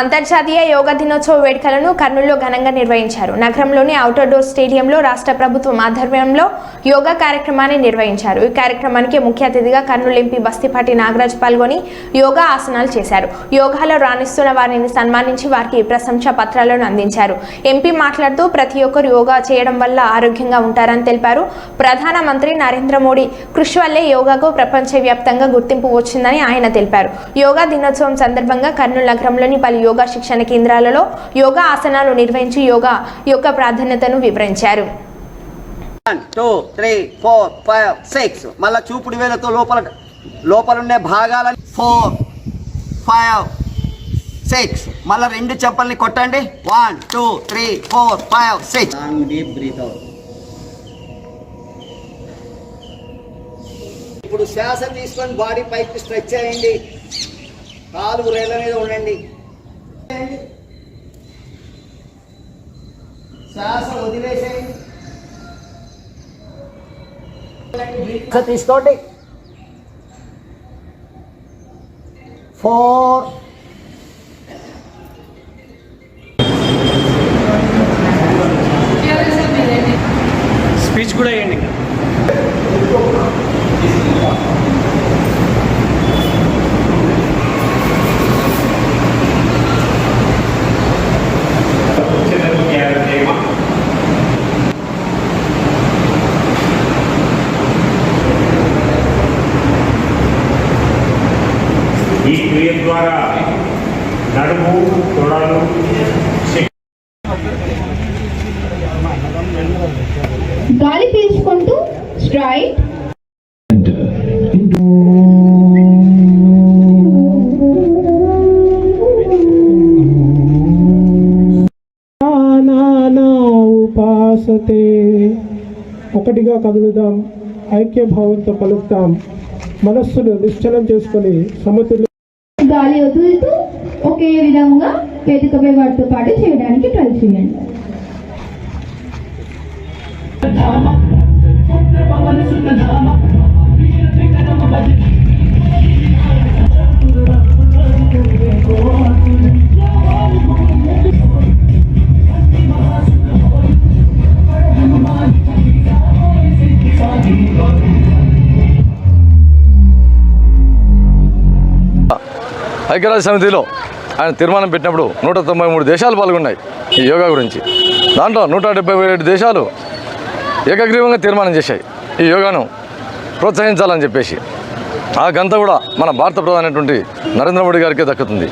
అంతర్జాతీయ యోగా దినోత్సవ వేడుకలను కర్నూలులో ఘనంగా నిర్వహించారు. నగరంలోని అవుటర్ డోర్ స్టేడియంలో రాష్ట్ర ప్రభుత్వం ఆధ్వర్యంలో యోగా కార్యక్రమాన్ని నిర్వహించారు. ఈ కార్యక్రమానికి ముఖ్య అతిథిగా కర్నూలు ఎంపీ బస్తిపాటి నాగరాజ్ పాల్గొని యోగా ఆసనాలు చేశారు. యోగాలో రాణిస్తున్న వారిని సన్మానించి వారికి ప్రశంసా పత్రాలను అందించారు. ఎంపీ మాట్లాడుతూ ప్రతి ఒక్కరు యోగా చేయడం వల్ల ఆరోగ్యంగా ఉంటారని తెలిపారు. ప్రధానమంత్రి నరేంద్ర మోడీ కృషి వల్లే యోగాకు ప్రపంచవ్యాప్తంగా గుర్తింపు వచ్చిందని ఆయన తెలిపారు. యోగా దినోత్సవం సందర్భంగా కర్నూలు నగరంలోని పలు యోగా శిక్షణ కేంద్రాలలో యోగా ఆసనాలు నిర్వహించి యోగా యొక్క ప్రాధాన్యతను వివరించారు. One two three four five six మళ్ళా చూపుడు వేలతో లోపల లోపల ఉండే భాగాలని ఫోర్ ఫైవ్ సిక్స్ మళ్ళా రెండు చెంపల్ని కొట్టండి. One two three four five six deep breath out ఇప్పుడు శ్వాస తీసుకొని బాడీ పైకి స్ట్రెచ్ చేయండి. కాలు రేళ్ళ మీద ఉండండి. శ్వాస వదిలేసేయండి తీసుకోండి ఫోర్ స్పీచ్ కూడా వేయండి ఈ క్రియ ద్వారా నడుము తొడలు గాలి పీల్చుకుంటూ స్ట్రైట్. ఉపాసతే. ఒకటిగా కదులుదాం ఐక్యభావంతో పలుకుతాం. మనస్సును నిశ్చలం చేసుకొని సమతుల్య గాలి వదులుతూ ఒకే విధంగా వేదికపై వాటితో పాటు చేయడానికి ట్రై చేయండి. ధామ ఐక్యరాజ్య సమితిలో ఆయన తీర్మానం పెట్టినప్పుడు నూట తొంభై మూడు దేశాలు పాల్గొన్నాయి ఈ యోగా గురించి. దాంట్లో నూట డెబ్బై ఏడు దేశాలు ఏకగ్రీవంగా తీర్మానం చేశాయి. ఈ యోగాను ప్రోత్సహించాలని చెప్పేసి. ఆ గంత కూడా మన భారత ప్రధానమైనటువంటి నరేంద్ర మోడీ గారికే దక్కుతుంది.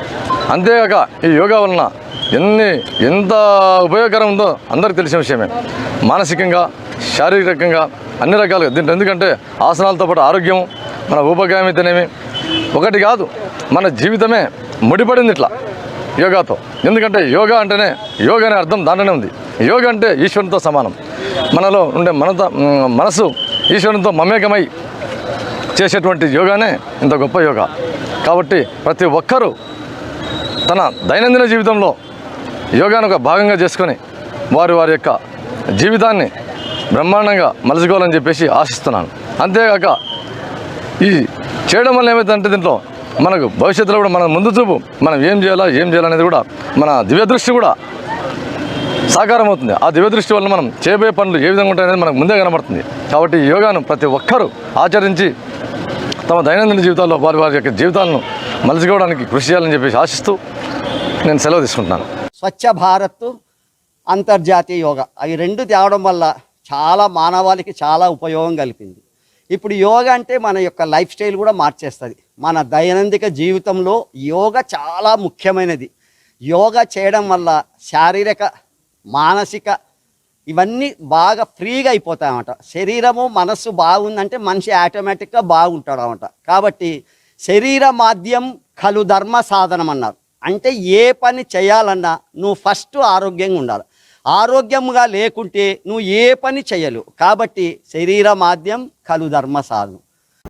అంతేగాక ఈ యోగా వలన ఎన్ని ఎంత ఉపయోగకరం ఉందో అందరికీ తెలిసిన విషయమే. మానసికంగా శారీరకంగా అన్ని రకాలుగా. దీంట్లో ఎందుకంటే ఆసనాలతో పాటు ఆరోగ్యం మన ఉపగామితనేమి? ఒకటి కాదు మన జీవితమే ముడిపడింది ఇట్లా యోగాతో. ఎందుకంటే యోగా అంటేనే యోగా అనే అర్థం దాంట్లోనే ఉంది. యోగా అంటే ఈశ్వరునితో సమానం. మనలో ఉండే మనతో మనసు ఈశ్వరునితో మమేకమై చేసేటువంటి యోగానే ఇంత గొప్ప యోగా. కాబట్టి ప్రతి ఒక్కరూ తన దైనందిన జీవితంలో యోగాను ఒక భాగంగా చేసుకొని వారి వారి యొక్క జీవితాన్ని బ్రహ్మాండంగా మలుచుకోవాలని చెప్పేసి ఆశిస్తున్నాను. అంతేగాక ఈ చేయడం వల్ల ఏమైందంటే దీంట్లో మనకు భవిష్యత్తులో కూడా మన ముందు చూపు మనం ఏం చేయాలా ఏం చేయాలనేది కూడా మన దివ్య దృష్టి కూడా సాకారం అవుతుంది. ఆ దివ్య దృష్టి వల్ల మనం చేయబోయే పనులు ఏ విధంగా ఉంటాయనేది మనకు ముందే కనబడుతుంది. కాబట్టి యోగాను ప్రతి ఒక్కరూ ఆచరించి తమ దైనందిన జీవితాల్లో వారి వారి యొక్క జీవితాలను మలుచుకోవడానికి కృషి చేయాలని చెప్పేసి ఆశిస్తూ నేను సెలవు తీసుకుంటున్నాను. స్వచ్ఛ భారత్ అంతర్జాతీయ యోగా. అవి రెండు తేవడం వల్ల చాలా మానవాళికి చాలా ఉపయోగం కలిపింది. ఇప్పుడు యోగా అంటే మన యొక్క లైఫ్ స్టైల్ కూడా మార్చేస్తుంది. మన దైనందిక జీవితంలో యోగా చాలా ముఖ్యమైనది. యోగా చేయడం వల్ల శారీరక మానసిక ఇవన్నీ బాగా ఫ్రీగా అయిపోతాయన్నమాట. శరీరము మనస్సు బాగుందంటే మనిషి ఆటోమేటిక్గా బాగుంటాడు అనమాట కాబట్టి శరీర మాధ్యం కలు ధర్మ సాధనం అన్నారు అంటే ఏ పని చేయాలన్నా నువ్వు ఫస్ట్ ఆరోగ్యంగా ఉండాలి. ఆరోగ్యంగా లేకుంటే నువ్వు ఏ పని చేయలు కాబట్టి శరీర మాధ్యం కలు ధర్మ సాధు